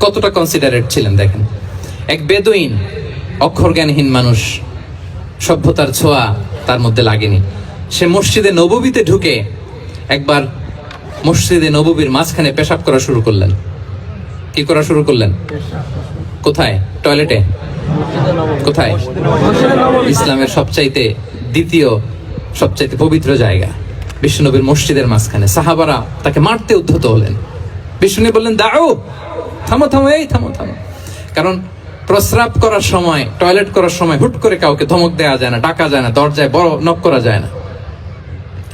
কতটা কনসিডারেট ছিলেন, দেখেন। এক বেদুইন অক্ষর জ্ঞানহীন মানুষ, সভ্যতার ছোঁয়া তার মধ্যে লাগেনি। সে মসজিদে নববীতে ঢুকে একবার মসজিদে নববীর মাঝখানে পেশাব করা শুরু করলেন। কি করা শুরু করলেন? কোথায়? টয়লেটে? কোথায়? ইসলামের সবচাইতে দ্বিতীয়, সবচাইতে পবিত্র জায়গা, বিষ্ণুনবীর মসজিদের মাঝখানে। সাহাবারা তাকে মারতে উদ্ধত হলেন। বিষ্ণু বললেন দাও থামো থামো, এই থামো থামো। কারণ প্রস্রাব করার সময়, টয়লেট করার সময় হুট করে কাউকে ধমক দেওয়া যায় না, ডাকা যায় না, দরজায় বড় নক করা যায় না।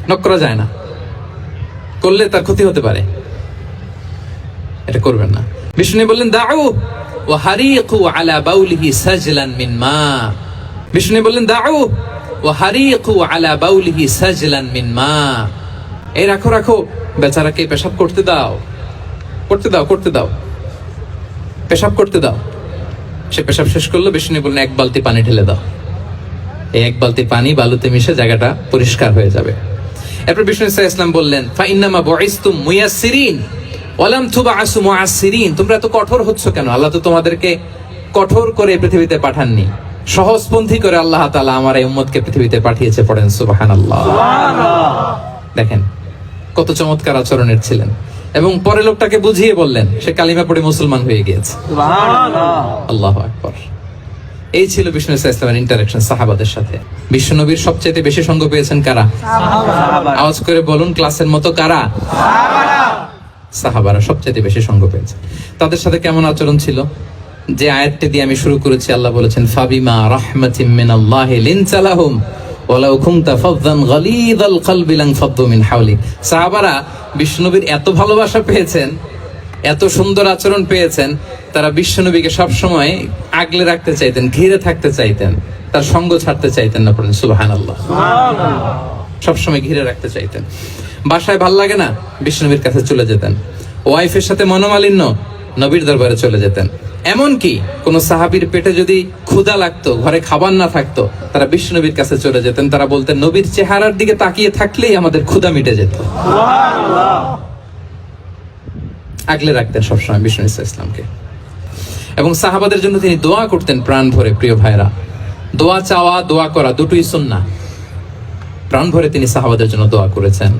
নক করা যায় না। করলে তার ক্ষতি হতে পারে। এটা করবেন না। বিষ্ণু বললেন, দাউ ও হারিকু আলা বাউলিহি সাজলান মিন মা। বিষ্ণু বললেন, দাউ ও হারিকু আলা বাউলিহি সাজলান মিন মা। এই রাখো রাখো। বেচারাকে পেশাব করতে দাও। করতে দাও করতে দাও। পেশাব করতে দাও। সে পেশাব শেষ করল বিষ্ণু বললেন এক বালতি পানি ঢেলে দাও। এই এক বালতি পানি বালুতে মিশে জায়গাটা পরিষ্কার হয়ে যাবে। এরপর বিষ্ণু ইসা ইসলাম বললেন ফাইন্নামা বয়স্তুম মুয়াসিরিন ওয়ালাম থুবা আসু মুআসিরিন তোমরা এত কঠোর হচ্ছ কেন? আল্লাহ তো তোমাদেরকে কঠোর করে পৃথিবীতে পাঠাননি। সহজপন্থী করে আল্লাহ তাআলা আমার এই উম্মতকে পৃথিবীতে পাঠিয়েছে পড়েন সুবহানাল্লাহ। দেখেন কত চমৎকার আচরণের ছিলেন। এবং পরে লোকটাকে বুঝিয়ে বললেন সে কালিমা পড়ে মুসলমান হয়ে গিয়েছে। আল্লাহ আকবর। এই ছিল বিষ্ণু ইসলামের ইন্টারাকশন সাহাবাদের সাথে। বিশ্বনবীর সবচেয়ে বেশি সঙ্গ পেয়েছেন কারা? আওয়াজ করে বলুন ক্লাসের মতো কারা? সাহাবারা। সবচেয়ে বেশি সঙ্গ পেয়েছে। তাদের সাথে কেমন আচরণ ছিল? যে আয়াতটি দিয়ে আমি শুরু করেছি আল্লাহ বলেছেন ফাবিমা রাহমাতিম মিনাল্লাহ লিনসালাহুম ওয়ালাউ কলবি মিন হাওলি সাহাবারা এত ভালোবাসা পেয়েছেন এত সুন্দর আচরণ পেয়েছেন তারা বিশ্বনবীকে সব সময় আগলে রাখতে চাইতেন ঘিরে থাকতে চাইতেন তার সঙ্গ ছাড়তে চাইতেন না পড়েন সুবহানাল্লাহ। সবসময় ঘিরে রাখতে চাইতেন। বাসায় ভালো লাগে না? বিষ্ণুবীর কাছে চলে যেতেন। ওয়াইফের সাথে মনোমালিন্য? নবীর দরবারে চলে যেতেন। এমনকি কোন সাহাবীর পেটে যদি ক্ষুধা লাগতো ঘরে খাবার না থাকতো তারা বিষ্ণুবীর কাছে চলে যেতেন। তারা বলতেন নবীর চেহারার দিকে তাকিয়ে থাকলেই আমাদের ক্ষুধা মিটে যেত। আগলে রাখতেন সবসময় বিষ্ণু ইসা ইসলামকে এবং সাহাবাদের জন্য তিনি দোয়া করতেন প্রাণ ভরে প্রিয় ভাইরা দোয়া চাওয়া দোয়া করা দুটোই সুন্নাহ। প্রাণ ভরে তিনি সাহাবাদের জন্য দোয়া করেছেন।